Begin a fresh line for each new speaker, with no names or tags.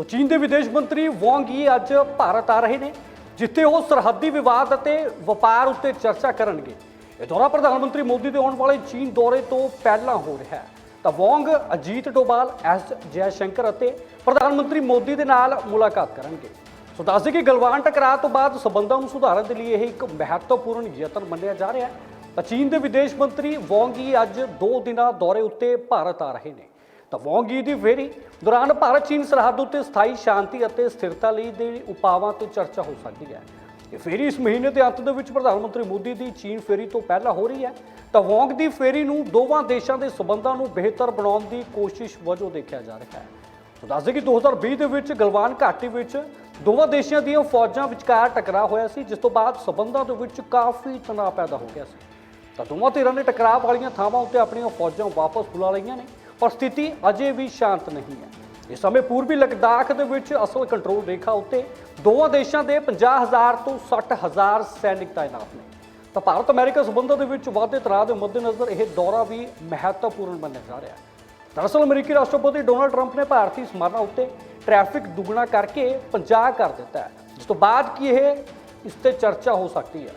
ਸੋ ਚੀਨ ਦੇ ਵਿਦੇਸ਼ ਮੰਤਰੀ ਵਾਂਗ ਹੀ ਅੱਜ ਭਾਰਤ ਆ ਰਹੇ ਨੇ, ਜਿੱਥੇ ਉਹ ਸਰਹੱਦੀ ਵਿਵਾਦ ਅਤੇ ਵਪਾਰ ਉੱਤੇ ਚਰਚਾ ਕਰਨਗੇ। ਇਹ ਦੌਰਾ ਪ੍ਰਧਾਨ ਮੰਤਰੀ ਮੋਦੀ ਦੇ ਆਉਣ ਵਾਲੇ ਚੀਨ ਦੌਰੇ ਤੋਂ ਪਹਿਲਾਂ ਹੋ ਰਿਹਾ ਹੈ। ਤਾਂ ਵਾਂਗ ਅਜੀਤ ਡੋਬਾਲ, ਐਸ ਜੈ ਸ਼ੰਕਰ ਅਤੇ ਪ੍ਰਧਾਨ ਮੰਤਰੀ ਮੋਦੀ ਦੇ ਨਾਲ ਮੁਲਾਕਾਤ ਕਰਨਗੇ। ਸੋ ਦੱਸਦੇ ਕਿ ਗਲਵਾਨ ਟਕਰਾਅ ਤੋਂ ਬਾਅਦ ਸਬੰਧਾਂ ਨੂੰ ਸੁਧਾਰਨ ਦੇ ਲਈ ਇਹ ਇੱਕ ਮਹੱਤਵਪੂਰਨ ਯਤਨ ਮੰਨਿਆ ਜਾ ਰਿਹਾ ਹੈ। ਤਾਂ ਚੀਨ ਦੇ ਵਿਦੇਸ਼ ਮੰਤਰੀ ਵਾਂਗ ਹੀ ਅੱਜ 2 ਦਿਨਾਂ ਦੌਰੇ ਉੱਤੇ ਭਾਰਤ ਆ ਰਹੇ ਨੇ। ਤਾਂ ਵਾਂਗ ਯੀ ਦੀ ਫੇਰੀ ਦੌਰਾਨ ਭਾਰਤ ਚੀਨ ਸਰਹੱਦ ਉੱਤੇ ਸਥਾਈ ਸ਼ਾਂਤੀ ਅਤੇ ਸਥਿਰਤਾ ਲਈ ਦੇ ਉਪਾਵਾਂ ਤੇ ਚਰਚਾ ਹੋ ਸਕਦੀ ਹੈ। ਇਹ ਫੇਰੀ ਇਸ ਮਹੀਨੇ ਦੇ ਅੰਤ ਦੇ ਵਿੱਚ ਪ੍ਰਧਾਨ ਮੰਤਰੀ ਮੋਦੀ ਦੀ ਚੀਨ ਫੇਰੀ ਤੋਂ ਪਹਿਲਾਂ ਹੋ ਰਹੀ ਹੈ। ਤਾਂ ਵਾਂਗ ਦੀ ਫੇਰੀ ਨੂੰ ਦੋਵਾਂ ਦੇਸ਼ਾਂ ਦੇ ਸਬੰਧਾਂ ਨੂੰ ਬਿਹਤਰ ਬਣਾਉਣ ਦੀ ਕੋਸ਼ਿਸ਼ ਵਜੋਂ ਦੇਖਿਆ ਜਾ ਰਿਹਾ ਹੈ। ਦੱਸਦੇ ਕਿ 2020 ਦੇ ਵਿੱਚ ਗਲਵਾਨ ਘਾਟੀ ਵਿੱਚ ਦੋਵਾਂ ਦੇਸ਼ਾਂ ਦੀਆਂ ਫੌਜਾਂ ਵਿਚਕਾਰ ਟਕਰਾਅ ਹੋਇਆ ਸੀ, ਜਿਸ ਤੋਂ ਬਾਅਦ ਸਬੰਧਾਂ ਦੇ ਵਿੱਚ ਕਾਫੀ ਤਣਾਅ ਪੈਦਾ ਹੋ ਗਿਆ ਸੀ। ਤਾਂ ਦੋਵਾਂ ਧਿਰਾਂ ਨੇ ਟਕਰਾਅ ਵਾਲੀਆਂ ਥਾਵਾਂ ਉੱਤੇ ਆਪਣੀਆਂ ਫੌਜਾਂ ਵਾਪਸ ਬੁਲਾ ਲਈਆਂ ਨੇ। ਪਰ ਸਥਿਤੀ ਅਜੇ ਵੀ ਸ਼ਾਂਤ ਨਹੀਂ ਹੈ। ਇਸ ਸਮੇਂ ਪੂਰਬੀ ਲਦਾਖ ਦੇ ਵਿੱਚ ਅਸਲ ਕੰਟਰੋਲ ਰੇਖਾ ਉੱਤੇ ਦੋਵਾਂ ਦੇਸ਼ਾਂ ਦੇ 50000 ਤੋਂ 60000 ਸੈਨਿਕ ਤਾਇਨਾਤ ਨੇ। ਤਾਂ ਭਾਰਤ ਅਮਰੀਕਾ ਸਬੰਧਾਂ ਦੇ ਵਿੱਚ ਵਾਧੇ ਤਣਾਅ ਦੇ ਮੱਦੇਨਜ਼ਰ ਇਹ ਦੌਰਾ ਵੀ ਮਹੱਤਵਪੂਰਨ ਮੰਨਿਆ ਜਾ ਰਿਹਾ ਹੈ। ਦਰਅਸਲ ਅਮਰੀਕੀ ਰਾਸ਼ਟਰਪਤੀ ਡੋਨਾਲਡ ਟਰੰਪ ਨੇ ਭਾਰਤੀ ਸਮਾਨਾਂ ਉੱਤੇ ਟ੍ਰੈਫਿਕ ਦੁੱਗਣਾ ਕਰਕੇ 50 ਕਰ ਦਿੱਤਾ ਹੈ, ਜਿਸ ਤੋਂ ਬਾਅਦ ਕੀ ਇਹ ਇਸ ਤੇ ਚਰਚਾ ਹੋ ਸਕਦੀ ਹੈ।